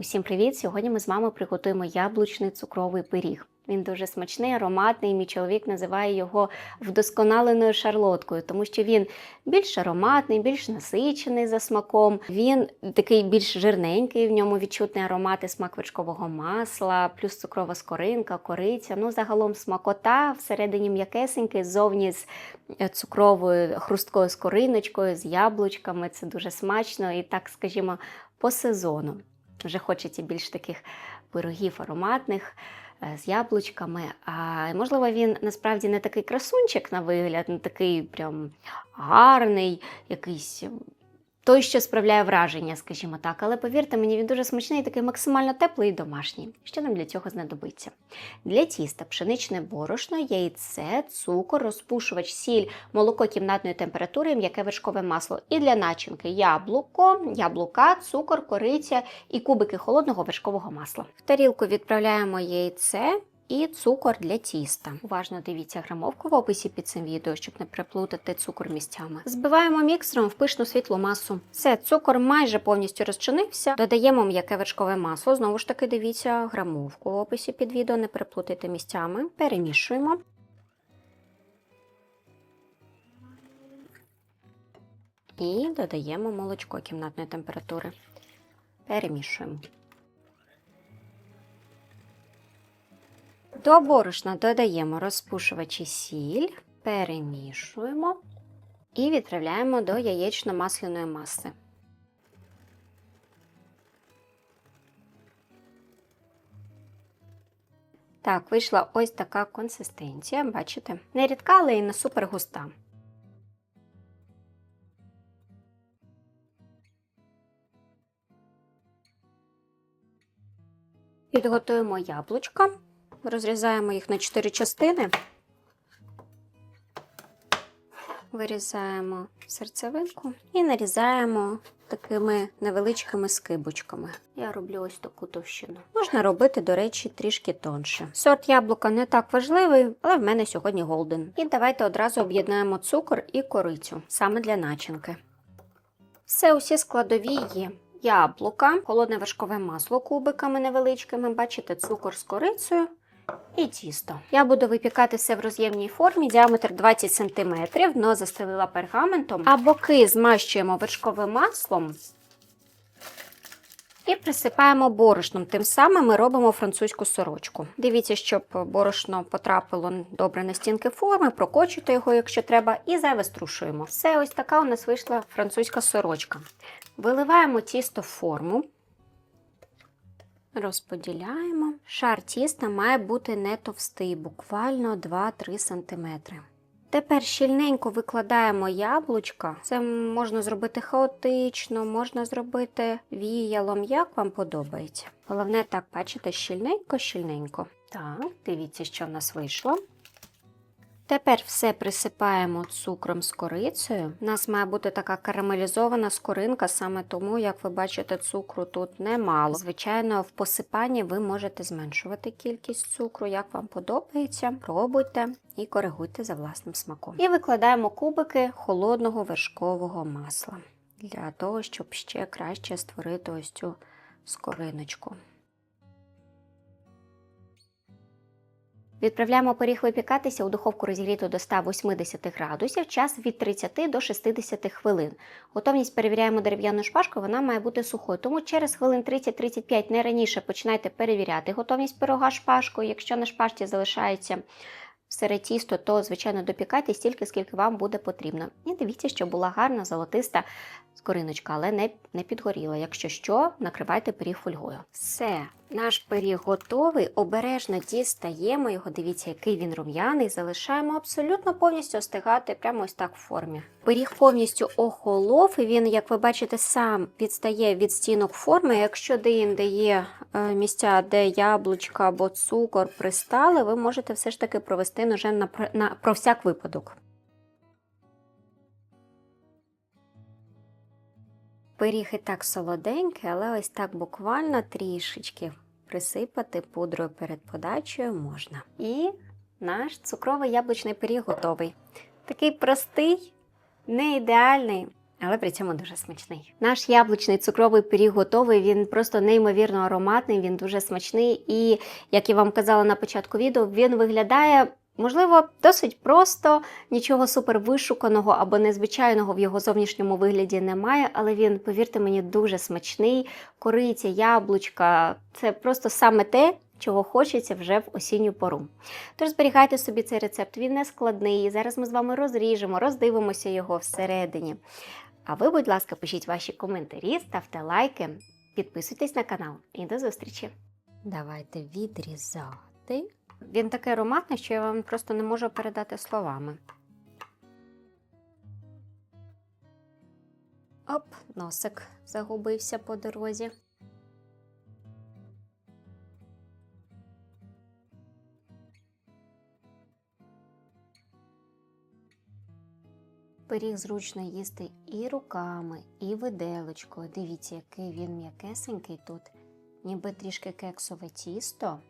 Усім привіт! Сьогодні ми з вами приготуємо яблучний цукровий пиріг. Він дуже смачний, ароматний. Мій чоловік називає його вдосконаленою шарлоткою, тому що він більш ароматний, більш насичений за смаком. Він такий більш жирненький, в ньому відчутний аромат і смак вершкового масла, плюс цукрова скоринка, кориця. Ну, загалом смакота всередині м'якесенький, ззовні з е, цукровою хрусткою скориночкою, з яблучками. Це дуже смачно і так, скажімо, по сезону. Вже хочеться більш таких пирогів ароматних е, з яблучками. А можливо, він насправді не такий красунчик на вигляд, не такий прям гарний, якийсь. Той, що справляє враження, скажімо так, але повірте мені, він дуже смачний, такий максимально теплий і домашній. Що нам для цього знадобиться? Для тіста пшеничне борошно, яйце, цукор, розпушувач, сіль, молоко кімнатної температури, м'яке вершкове масло. І для начинки яблуко, яблука, цукор, кориця і кубики холодного вершкового масла. В тарілку відправляємо яйце. І цукор для тіста. Уважно дивіться грамовку в описі під цим відео, щоб не приплутати цукор місцями. Збиваємо міксером в пишну світлу масу. Все, цукор майже повністю розчинився. Додаємо м'яке вершкове масло. Знову ж таки, дивіться грамовку в описі під відео, не приплутайте місцями. Перемішуємо. І додаємо молочко кімнатної температури. Перемішуємо. До борошна додаємо розпушувачі сіль, перемішуємо і відправляємо до яєчно-масляної маси. Так, вийшла ось така консистенція, бачите? Не рідка, але і не супер густа. Підготуємо яблучка. Розрізаємо їх на 4 частини. Вирізаємо серцевинку і нарізаємо такими невеличкими скибочками. Я роблю ось таку товщину. Можна робити, до речі, трішки тонше. Сорт яблука не так важливий, але в мене сьогодні голден. І давайте одразу об'єднаємо цукор і корицю саме для начинки. Все, усі складові є. Яблука, холодне вершкове масло кубиками невеличкими, бачите, цукор з корицею і тісто. Я буду випікати все в роз'ємній формі, діаметр 20 см, дно застелила пергаментом, а боки змащуємо вершковим маслом і присипаємо борошном. Тим самим ми робимо французьку сорочку. Дивіться, щоб борошно потрапило добре на стінки форми, прокочуйте його, якщо треба, і зайве струшуємо. Все, ось така у нас вийшла французька сорочка. Виливаємо тісто в форму. Розподіляємо. Шар тіста має бути не товстий, буквально 2-3 см. Тепер щільненько викладаємо яблучка. Це можна зробити хаотично, можна зробити віялом, як вам подобається. Головне, так, бачите, щільненько-щільненько. Так, дивіться, що в нас вийшло. Тепер все присипаємо цукром з корицею. У нас має бути така карамелізована скоринка, саме тому, як ви бачите, цукру тут немало. Звичайно, в посипанні ви можете зменшувати кількість цукру, як вам подобається. Пробуйте і коригуйте за власним смаком. І викладаємо кубики холодного вершкового масла для того, щоб ще краще створити ось цю скориночку. Відправляємо пиріг випікатися у духовку розігріту до 180 градусів, час від 30 до 60 хвилин. Готовність перевіряємо дерев'яну шпажку, вона має бути сухою. Тому через хвилин 30-35 не раніше починайте перевіряти готовність пирога шпажкою. Якщо на шпажці залишається сире тісто, то, звичайно, допікайте стільки, скільки вам буде потрібно. І дивіться, щоб була гарна золотиста скориночка, але не, не підгоріла. Якщо що, накривайте пиріг фольгою. Все, наш пиріг готовий. Обережно дістаємо його. Дивіться, який він рум'яний. Залишаємо абсолютно повністю остигати прямо ось так в формі. Пиріг повністю охолов, і він, як ви бачите, сам відстає від стінок форми. Якщо де-інде є е, місця, де яблучка або цукор пристали, ви можете все ж таки провести ножем на, пр- на про всяк випадок. Пиріг і так солоденький, але ось так буквально трішечки присипати пудрою перед подачею можна. І наш цукровий яблучний пиріг готовий. Такий простий, не ідеальний, але при цьому дуже смачний. Наш яблучний цукровий пиріг готовий. Він просто неймовірно ароматний, він дуже смачний. І як я вам казала на початку відео, він виглядає. Можливо, досить просто, нічого супер вишуканого або незвичайного в його зовнішньому вигляді немає, але він, повірте мені, дуже смачний. Кориця, яблучка це просто саме те, чого хочеться вже в осінню пору. Тож зберігайте собі цей рецепт, він не складний. Зараз ми з вами розріжемо, роздивимося його всередині. А ви, будь ласка, пишіть ваші коментарі, ставте лайки, підписуйтесь на канал і до зустрічі! Давайте відрізати. Він такий ароматний, що я вам просто не можу передати словами. Оп, носик загубився по дорозі. Пиріг зручно їсти і руками, і виделочкою. Дивіться, який він м'якесенький тут, ніби трішки кексове тісто.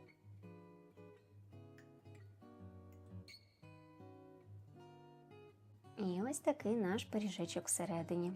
І ось такий наш пиріжечок всередині.